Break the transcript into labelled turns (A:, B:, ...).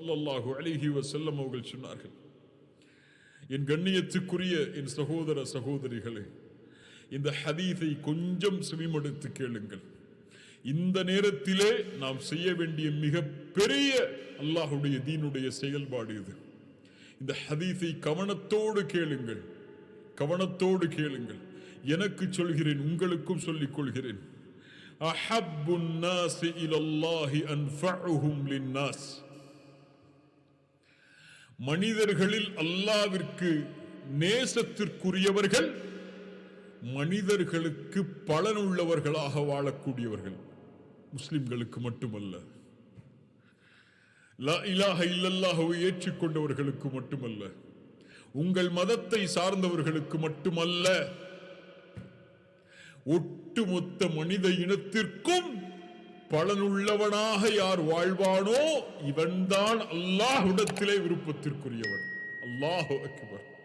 A: ஸல்லல்லாஹு அலைஹி வஸல்லம் அவர்கள் சொன்னார்கள் என் கண்ணியத்துக்குரிய என் சகோதர சகோதரிகளே இந்த ஹதீஸை கொஞ்சம் செவிமடுத்து கேளுங்கள். இந்த நேரத்திலே நாம் செய்ய வேண்டிய மிக பெரிய அல்லாஹுடைய தீனுடைய செயல்பாடு இது. இந்த ஹதீஸை கவனத்தோடு கேளுங்கள் கவனத்தோடு கேளுங்கள். எனக்கு சொல்கிறேன் உங்களுக்கும் சொல்லிக் கொள்கிறேன். அஹப்புன் நாசி இலல்லாஹி அன்ஃபஉஹும் லின்னாஸ் மனிதர்களில் அல்லாவிற்கு நேசத்திற்குரியவர்கள் மனிதர்களுக்கு பலனுள்ளவர்களாக வாழக்கூடியவர்கள். முஸ்லிம்களுக்கு மட்டுமல்ல. லா இலாஹ ஏற்றுக்கொண்டவர்களுக்கு மட்டுமல்ல. உங்கள் மதத்தை சார்ந்தவர்களுக்கு மட்டுமல்ல. ஒட்டுமொத்த மனித இனத்திற்கும் பலனுள்ளவனாக யார் வாழ்வானோ இவன்தான் அல்லாஹ்விடத்திலே விருப்பத்திற்குரியவன். அல்லாஹு அக்பர்.